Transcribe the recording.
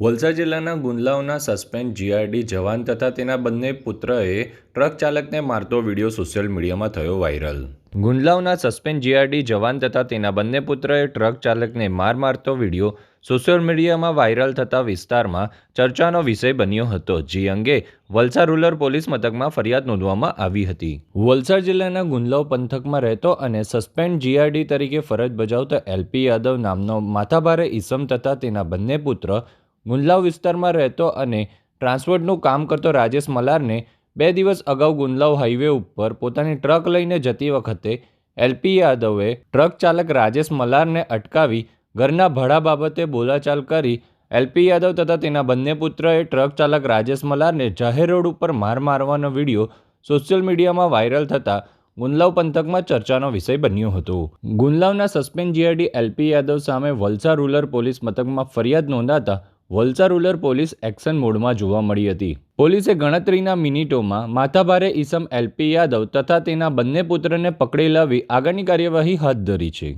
વલસાડ જિલ્લાના ગુંદલાવના suspend GRD જવાન તથા તેના બંને પુત્રએ ટ્રક ચાલકને મારતો વીડિયો સોશિયલ મીડિયામાં થયો વાયરલ. ગુંદલાવના સસ્પેન્ડ જીઆરડી જવાન તથા તેના બંને પુત્રએ ટ્રક ચાલકને માર મારતો વીડિયો સોશિયલ મીડિયામાં વાયરલ થતા વિસ્તારમાં ચર્ચાનો વિષય બન્યો હતો, જે અંગે વલસાડ રૂરલ પોલીસ મથકમાં ફરિયાદ નોંધવામાં આવી હતી. વલસાડ જિલ્લાના ગુંદલાવ પંથકમાં રહેતો અને સસ્પેન્ડ જીઆરડી તરીકે ફરજ બજાવતો એલપી યાદવ નામનો માથાભારે ઈસમ તથા તેના બંને પુત્ર ગુંદલાવ વિસ્તારમાં રહેતો અને ટ્રાન્સપોર્ટનું કામ કરતો રાજેશ મલારને બે દિવસ અગાઉ ગુંદલાવ હાઈવે ઉપર પોતાની ટ્રક લઈને જતી વખતે એલપી યાદવે ટ્રક ચાલક રાજેશ મલારને અટકાવી ઘરના ભાડા બાબતે બોલાચાલ કરી એલપી યાદવ તથા તેના બંને પુત્રએ ટ્રક ચાલક રાજેશ મલારને જાહેર રોડ ઉપર માર મારવાનો વીડિયો સોશિયલ મીડિયામાં વાયરલ થતાં ગુંદલાવ પંથકમાં ચર્ચાનો વિષય બન્યો હતો. ગુંદલાવના સસ્પેન્ડ જીઆરડી એલપી યાદવ સામે વલસાડ રૂરલ પોલીસ મથકમાં ફરિયાદ નોંધાતા વલસાડ રૂરલ પોલીસ એક્શન મોડમાં જોવા મળી હતી. પોલીસે ગણતરીના મિનિટોમાં માથાભારે ઈસમ એલપી યાદવ તથા તેના બંને પુત્રને પકડી લાવી આગળની કાર્યવાહી હાથ ધરી છે.